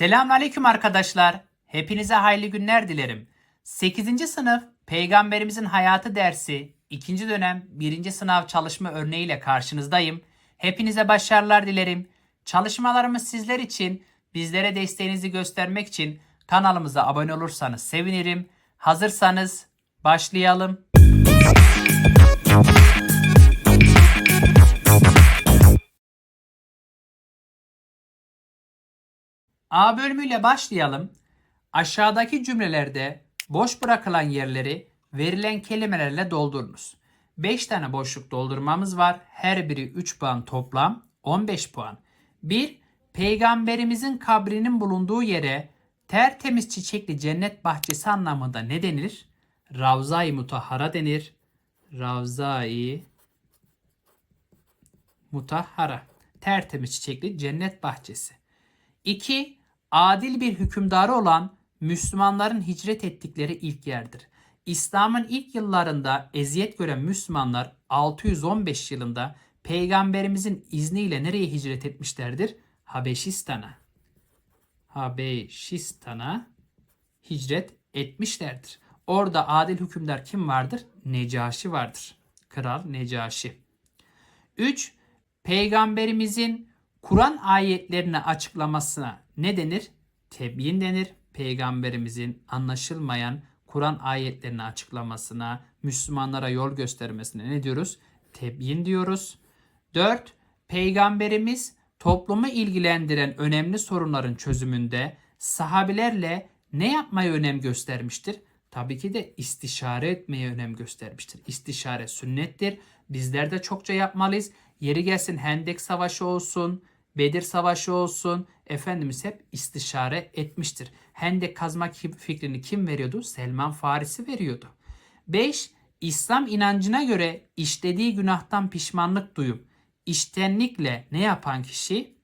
Selamünaleyküm arkadaşlar. Hepinize hayırlı günler dilerim. 8. sınıf Peygamberimizin Hayatı dersi 2. dönem 1. sınav çalışma örneğiyle karşınızdayım. Hepinize başarılar dilerim. Çalışmalarımız sizler için, bizlere desteğinizi göstermek için kanalımıza abone olursanız sevinirim. Hazırsanız başlayalım. A bölümüyle başlayalım. Aşağıdaki cümlelerde boş bırakılan yerleri verilen kelimelerle doldurunuz. 5 tane boşluk doldurmamız var. Her biri 3 puan toplam 15 puan. 1. Peygamberimizin kabrinin bulunduğu yere tertemiz çiçekli cennet bahçesi anlamında ne denir? Ravza-i Mutahhara denir. Ravza-i Mutahhara. Tertemiz çiçekli cennet bahçesi. 2. Adil bir hükümdarı olan Müslümanların hicret ettikleri ilk yerdir. İslam'ın ilk yıllarında eziyet gören Müslümanlar 615 yılında Peygamberimizin izniyle nereye hicret etmişlerdir? Habeşistan'a. Habeşistan'a hicret etmişlerdir. Orada adil hükümdar kim vardır? Necaşi vardır. Kral Necaşi. 3. Peygamberimizin Kur'an ayetlerini açıklamasına ne denir? Tebyin denir. Peygamberimizin anlaşılmayan Kur'an ayetlerini açıklamasına, Müslümanlara yol göstermesine ne diyoruz? Tebyin diyoruz. 4. Peygamberimiz toplumu ilgilendiren önemli sorunların çözümünde sahabilerle ne yapmaya önem göstermiştir? Tabii ki de istişare etmeye önem göstermiştir. İstişare sünnettir. Bizler de çokça yapmalıyız. Yeri gelsin Hendek Savaşı olsun, Bedir Savaşı olsun. Efendimiz hep istişare etmiştir. Hendek kazmak fikrini kim veriyordu? Selman Farisi veriyordu. 5. İslam inancına göre işlediği günahtan pişmanlık duyup iştenlikle ne yapan kişi?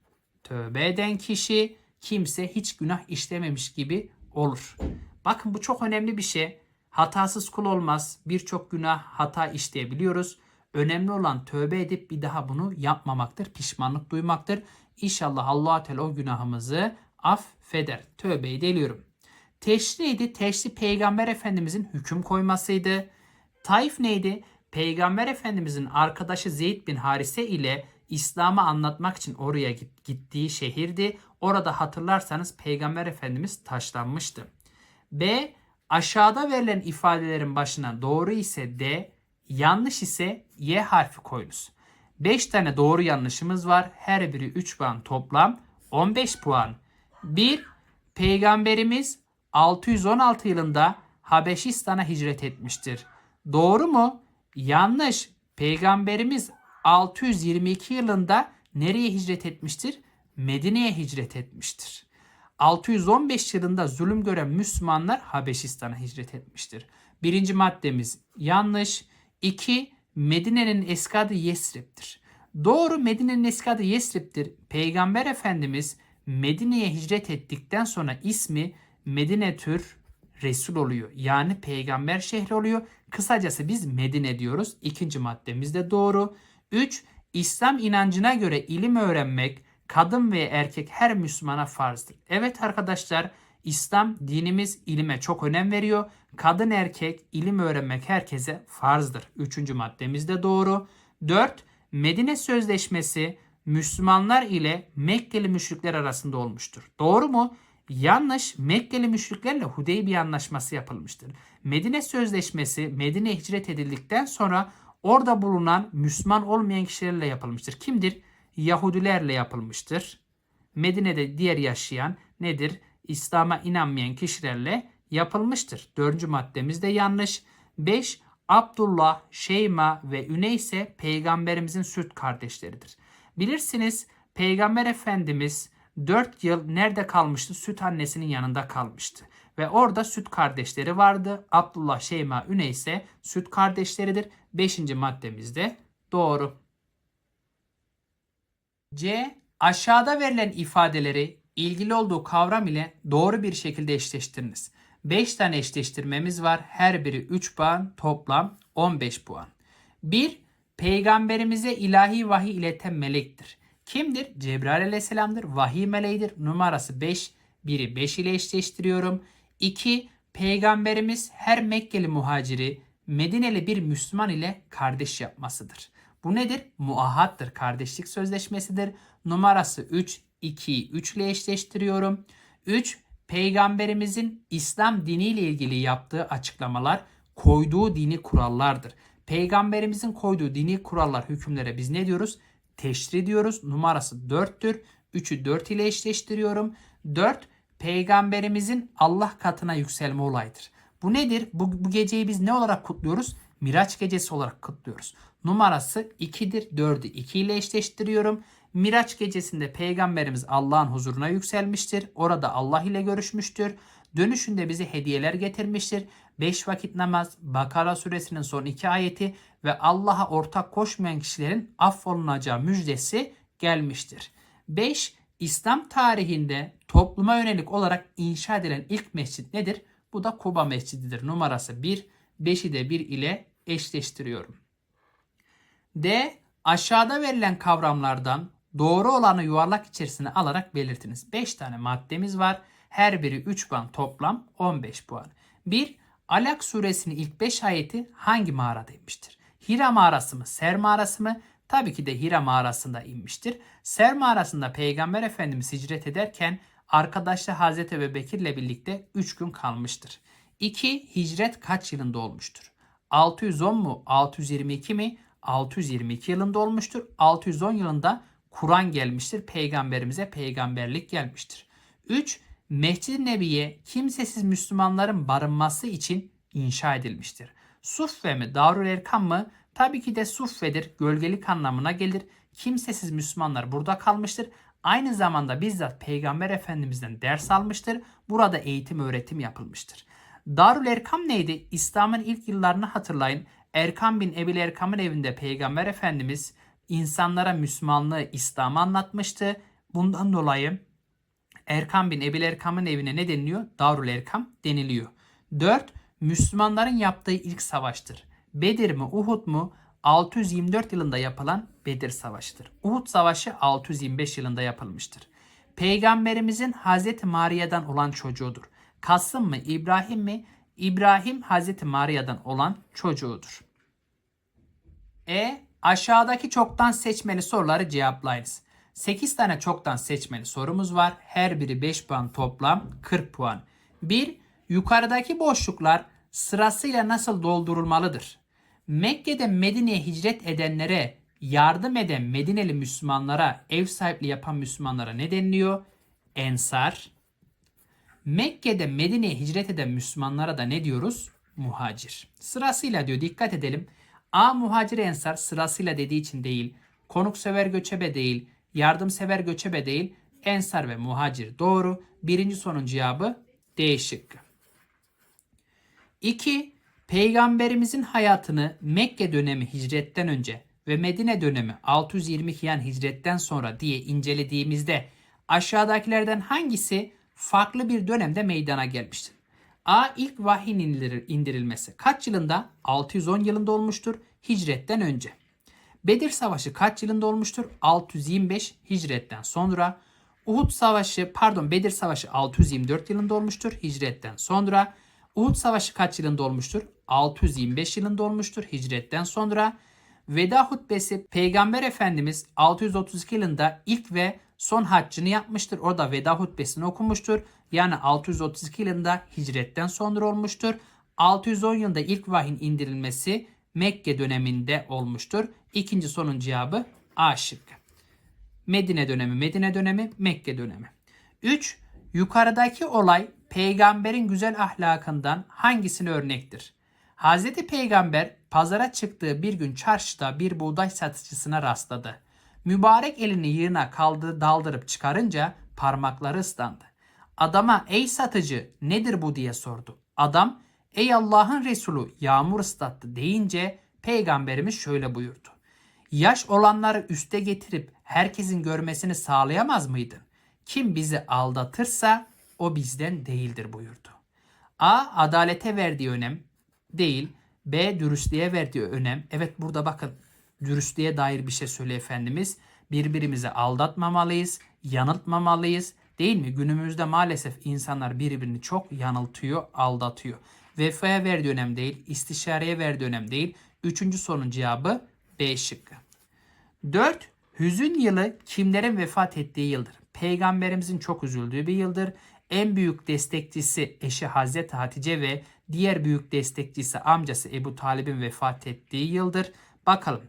Tövbe eden kişi kimse hiç günah işlememiş gibi olur. Bakın bu çok önemli bir şey. Hatasız kul olmaz. Birçok günah hata işleyebiliyoruz. Önemli olan tövbe edip bir daha bunu yapmamaktır. Pişmanlık duymaktır. İnşallah allah Teala o günahımızı affeder. Tövbeyi deliyorum. Teşriydi. Teşri peygamber efendimizin hüküm koymasıydı. Taif neydi? Peygamber efendimizin arkadaşı Zeyd bin Harise ile İslam'ı anlatmak için oraya gittiği şehirdi. Orada hatırlarsanız peygamber efendimiz taşlanmıştı. B. Aşağıda verilen ifadelerin başına doğru ise D, yanlış ise Y harfi koyunuz. 5 tane doğru yanlışımız var. Her biri 3 puan toplam 15 puan. 1. Peygamberimiz 616 yılında Habeşistan'a hicret etmiştir. Doğru mu? Yanlış. Peygamberimiz 622 yılında nereye hicret etmiştir? Medine'ye hicret etmiştir. 615 yılında zulüm gören Müslümanlar Habeşistan'a hicret etmiştir. Birinci maddemiz yanlış. 2. Medine'nin eskadı Yesrib'dir. Doğru Medine'nin eskadı Yesrib'dir. Peygamber Efendimiz Medine'ye hicret ettikten sonra ismi Medine Tür Resul oluyor. Yani peygamber şehri oluyor. Kısacası biz Medine diyoruz. İkinci maddemiz de doğru. 3. İslam inancına göre ilim öğrenmek kadın ve erkek her Müslümana farzdır. Evet arkadaşlar İslam dinimiz ilime çok önem veriyor. Kadın erkek ilim öğrenmek herkese farzdır. Üçüncü maddemiz de doğru. 4. Medine Sözleşmesi Müslümanlar ile Mekkeli müşrikler arasında olmuştur. Doğru mu? Yanlış. Mekkeli müşriklerle Hudeybiye anlaşması yapılmıştır. Medine Sözleşmesi Medine'ye hicret edildikten sonra orada bulunan Müslüman olmayan kişilerle yapılmıştır. Kimdir? Yahudilerle yapılmıştır. Medine'de diğer yaşayan nedir? İslam'a inanmayan kişilerle yapılmıştır. Dördüncü maddemiz de yanlış. 5. Abdullah, Şeyma ve Üneyse peygamberimizin süt kardeşleridir. Bilirsiniz peygamber efendimiz 4 yıl nerede kalmıştı? Süt annesinin yanında kalmıştı. Ve orada süt kardeşleri vardı. Abdullah, Şeyma, Üneyse süt kardeşleridir. Beşinci maddemiz de doğru. C. Aşağıda verilen ifadeleri ilgili olduğu kavram ile doğru bir şekilde eşleştiriniz. 5 tane eşleştirmemiz var. Her biri 3 puan, toplam 15 puan. 1. Peygamberimize ilahi vahiy ileten melektir. Kimdir? Cebrail aleyhisselamdır. Vahiy meleğidir. Numarası 5. Biri 5 ile eşleştiriyorum. 2. Peygamberimiz her Mekkeli muhaciri Medineli bir Müslüman ile kardeş yapmasıdır. Bu nedir? Muahattır. Kardeşlik sözleşmesidir. Numarası 3. 2'yi 3 ile eşleştiriyorum. 3. Peygamberimizin İslam diniyle ilgili yaptığı açıklamalar koyduğu dini kurallardır. Peygamberimizin koyduğu dini kurallar, hükümlere biz ne diyoruz? Teşri diyoruz. Numarası 4'tür. 3'ü 4 ile eşleştiriyorum. 4. Peygamberimizin Allah katına yükselme olayıdır. Bu nedir? Bu, bu geceyi biz ne olarak kutluyoruz? Miraç gecesi olarak kutluyoruz. Numarası 2'dir. 4'ü 2 ile eşleştiriyorum. Miraç gecesinde peygamberimiz Allah'ın huzuruna yükselmiştir. Orada Allah ile görüşmüştür. Dönüşünde bize hediyeler getirmiştir. 5 vakit namaz, Bakara suresinin son iki ayeti ve Allah'a ortak koşmayan kişilerin affolunacağı müjdesi gelmiştir. 5. İslam tarihinde topluma yönelik olarak inşa edilen ilk mescit nedir? Bu da Kuba Mescididir. Numarası 1. 5'i de 1 ile eşleştiriyorum. D. Aşağıda verilen kavramlardan doğru olanı yuvarlak içerisine alarak belirtiniz. 5 tane maddemiz var. Her biri 3 puan toplam 15 puan. 1. Alak suresinin ilk 5 ayeti hangi mağarada inmiştir? Hira mağarası mı? Ser mağarası mı? Tabii ki de Hira mağarasında inmiştir. Ser mağarasında Peygamber Efendimiz hicret ederken arkadaşı Hazreti Ebubekir ile birlikte 3 gün kalmıştır. 2. Hicret kaç yılında olmuştur? 610 mu? 622 mi? 622 yılında olmuştur. 610 yılında Kur'an gelmiştir. Peygamberimize peygamberlik gelmiştir. 3. Mescid-i Nebiye kimsesiz Müslümanların barınması için inşa edilmiştir. Suffe mi Darül Erkam mı? Tabii ki de Suffe'dir. Gölgelik anlamına gelir. Kimsesiz Müslümanlar burada kalmıştır. Aynı zamanda bizzat Peygamber Efendimiz'den ders almıştır. Burada eğitim öğretim yapılmıştır. Darül Erkam neydi? İslam'ın ilk yıllarını hatırlayın. Erkam bin Ebil Erkam'ın evinde Peygamber Efendimiz insanlara Müslümanlığı, İslam'ı anlatmıştı. Bundan dolayı Erkam bin Ebil Erkam'ın evine ne deniliyor? Darül Erkam deniliyor. 4. Müslümanların yaptığı ilk savaştır. Bedir mi Uhud mu? 624 yılında yapılan Bedir Savaşı'dır. Uhud Savaşı 625 yılında yapılmıştır. Peygamberimizin Hazreti Maria'dan olan çocuğudur. Kasım mı İbrahim mi? İbrahim Hazreti Maria'dan olan çocuğudur. E. Aşağıdaki çoktan seçmeli soruları cevaplayınız. 8 tane çoktan seçmeli sorumuz var. Her biri 5 puan toplam 40 puan. 1. Yukarıdaki boşluklar sırasıyla nasıl doldurulmalıdır? Mekke'de Medine'ye hicret edenlere, yardım eden Medineli Müslümanlara, ev sahipliği yapan Müslümanlara ne deniliyor? Ensar. Mekke'de Medine'ye hicret eden Müslümanlara da ne diyoruz? Muhacir. Sırasıyla diyor dikkat edelim. A muhacir ensar sırasıyla dediği için değil. Konuksever göçebe değil. Yardımsever göçebe değil. Ensar ve muhacir doğru. Birinci sorunun cevabı D şıkkı. 2. Peygamberimizin hayatını Mekke dönemi hicretten önce ve Medine dönemi 622 yani hicretten sonra diye incelediğimizde aşağıdakilerden hangisi farklı bir dönemde meydana gelmiştir? A. ilk vahyin indirilmesi kaç yılında? 610 yılında olmuştur hicretten önce. Bedir Savaşı kaç yılında olmuştur? 625 hicretten sonra. Uhud Savaşı pardon Bedir Savaşı 624 yılında olmuştur hicretten sonra. Uhud Savaşı kaç yılında olmuştur? 625 yılında olmuştur hicretten sonra. Veda hutbesi Peygamber Efendimiz 632 yılında ilk ve son haccını yapmıştır. Orada veda hutbesini okumuştur. Yani 632 yılında hicretten sonra olmuştur. 610 yılında ilk vahyin indirilmesi Mekke döneminde olmuştur. İkinci sorunun cevabı A şıkkı. Medine dönemi, Medine dönemi, Mekke dönemi. 3. Yukarıdaki olay peygamberin güzel ahlakından hangisine örnektir? Hazreti Peygamber pazara çıktığı bir gün çarşıda bir buğday satıcısına rastladı. Mübarek elini yığına kaldı daldırıp çıkarınca parmakları ıslandı. Adama ey satıcı nedir bu diye sordu. Adam ey Allah'ın Resulü yağmur ıslattı deyince peygamberimiz şöyle buyurdu. Yaş olanları üste getirip herkesin görmesini sağlayamaz mıydın? Kim bizi aldatırsa o bizden değildir buyurdu. A. Adalete verdiği önem değil. B. Dürüstlüğe verdiği önem. Evet burada bakın dürüstlüğe dair bir şey söylüyor Efendimiz. Birbirimizi aldatmamalıyız, yanıltmamalıyız. Değil mi? Günümüzde maalesef insanlar birbirini çok yanıltıyor, aldatıyor. Vefaya verdiği önem değil, istişareye verdiği önem değil. Üçüncü sorunun cevabı B şıkkı. 4. Hüzün yılı kimlerin vefat ettiği yıldır. Peygamberimizin çok üzüldüğü bir yıldır. En büyük destekçisi eşi Hazreti Hatice ve diğer büyük destekçisi amcası Ebu Talib'in vefat ettiği yıldır. Bakalım.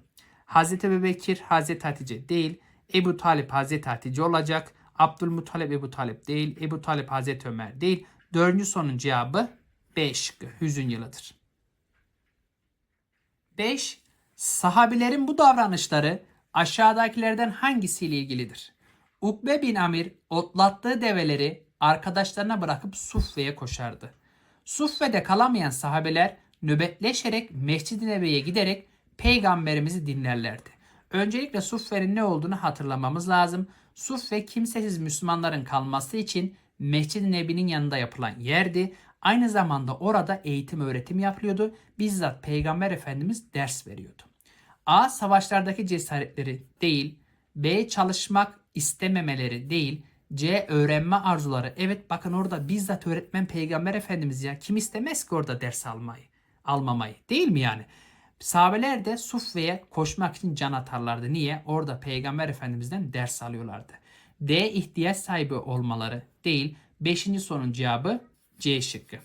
Hazreti Ebubekir Hazreti Hatice değil. Ebu Talip Hazreti Hatice olacak. Abdülmuttalip Ebu Talip değil. Ebu Talip Hazreti Ömer değil. Dördüncü sorunun cevabı B. Hüzün yılıdır. 5. Sahabilerin bu davranışları aşağıdakilerden hangisiyle ilgilidir? Ukbe bin Amir otlattığı develeri arkadaşlarına bırakıp Suffe'ye koşardı. Suffe'de kalamayan sahabeler nöbetleşerek Mescid-i Nebe'ye giderek peygamberimizi dinlerlerdi. Öncelikle Suffe'nin ne olduğunu hatırlamamız lazım. Suffe kimsesiz Müslümanların kalması için Mescid-i Nebi'nin yanında yapılan yerdi. Aynı zamanda orada eğitim öğretim yapılıyordu. Bizzat Peygamber Efendimiz ders veriyordu. A. Savaşlardaki cesaretleri değil. B. Çalışmak istememeleri değil. C. Öğrenme arzuları. Evet bakın orada bizzat öğretmen Peygamber Efendimiz ya. Kim istemez ki orada ders almayı? Almamayı. Değil mi yani? Sahabeler de Suffe'ye koşmak için can atarlardı. Niye? Orada Peygamber Efendimiz'den ders alıyorlardı. D. ihtiyaç sahibi olmaları değil. Beşinci sorunun cevabı C şıkkı.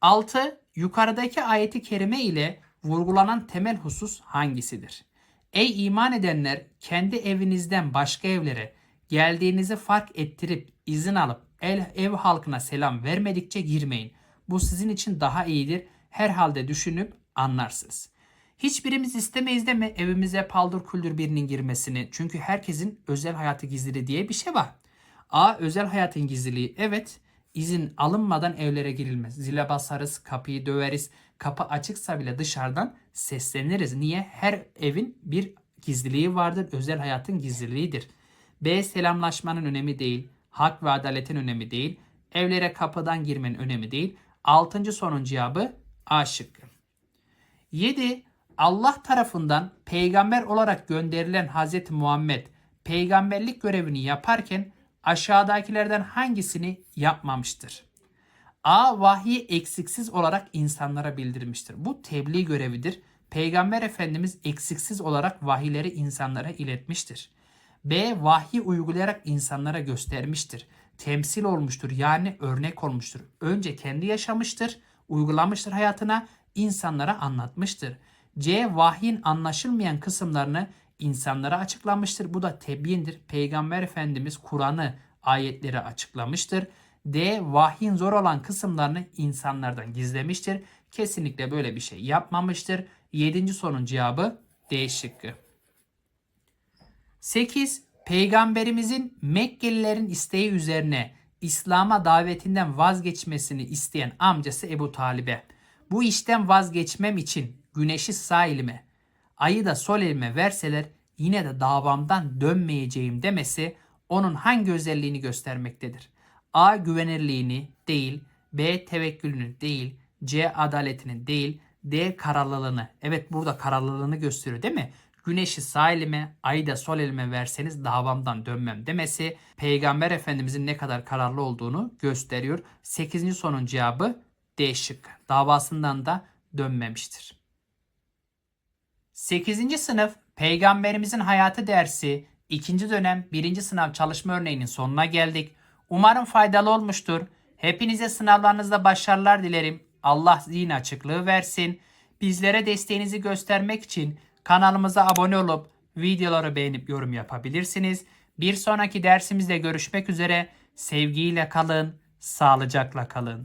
6. Yukarıdaki ayeti kerime ile vurgulanan temel husus hangisidir? Ey iman edenler kendi evinizden başka evlere geldiğinizi fark ettirip izin alıp el, ev halkına selam vermedikçe girmeyin. Bu sizin için daha iyidir. Herhalde düşünüp anlarsınız. Hiçbirimiz istemeyiz de mi evimize paldır küldür birinin girmesini? Çünkü herkesin özel hayatı gizli diye bir şey var. A. Özel hayatın gizliliği. Evet izin alınmadan evlere girilmez. Zile basarız, kapıyı döveriz. Kapı açıksa bile dışarıdan sesleniriz. Niye? Her evin bir gizliliği vardır. Özel hayatın gizliliğidir. B. Selamlaşmanın önemi değil. Hak ve adaletin önemi değil. Evlere kapıdan girmenin önemi değil. Altıncı sorunun cevabı A şıkkı. 7. Allah tarafından peygamber olarak gönderilen Hz. Muhammed peygamberlik görevini yaparken aşağıdakilerden hangisini yapmamıştır? A. Vahyi eksiksiz olarak insanlara bildirmiştir. Bu tebliğ görevidir. Peygamber Efendimiz eksiksiz olarak vahiyleri insanlara iletmiştir. B. Vahyi uygulayarak insanlara göstermiştir. Temsil olmuştur yani örnek olmuştur. Önce kendi yaşamıştır, uygulamıştır hayatına, insanlara anlatmıştır. C. Vahyin anlaşılmayan kısımlarını insanlara açıklamıştır. Bu da tebyindir. Peygamber Efendimiz Kur'an'ı, ayetleri açıklamıştır. D. Vahyin zor olan kısımlarını insanlardan gizlemiştir. Kesinlikle böyle bir şey yapmamıştır. Yedinci sorunun cevabı D şıkkı. 8. Peygamberimizin Mekkelilerin isteği üzerine İslam'a davetinden vazgeçmesini isteyen amcası Ebu Talib'e bu işten vazgeçmem için güneşi sağ elime, ayı da sol elime verseler yine de davamdan dönmeyeceğim demesi onun hangi özelliğini göstermektedir? A. Güvenirliğini değil, B. Tevekkülünü değil, C. Adaletini değil, D. Kararlılığını. Evet burada kararlılığını gösteriyor değil mi? Güneşi sağ elime, ayı da sol elime verseniz davamdan dönmem demesi Peygamber Efendimizin ne kadar kararlı olduğunu gösteriyor. 8. sorunun cevabı D şıkkı. Davasından da dönmemiştir. 8. sınıf Peygamberimizin hayatı dersi 2. dönem 1. sınav çalışma örneğinin sonuna geldik. Umarım faydalı olmuştur. Hepinize sınavlarınızda başarılar dilerim. Allah zihin açıklığı versin. Bizlere desteğinizi göstermek için kanalımıza abone olup videoları beğenip yorum yapabilirsiniz. Bir sonraki dersimizde görüşmek üzere. Sevgiyle kalın, sağlıcakla kalın.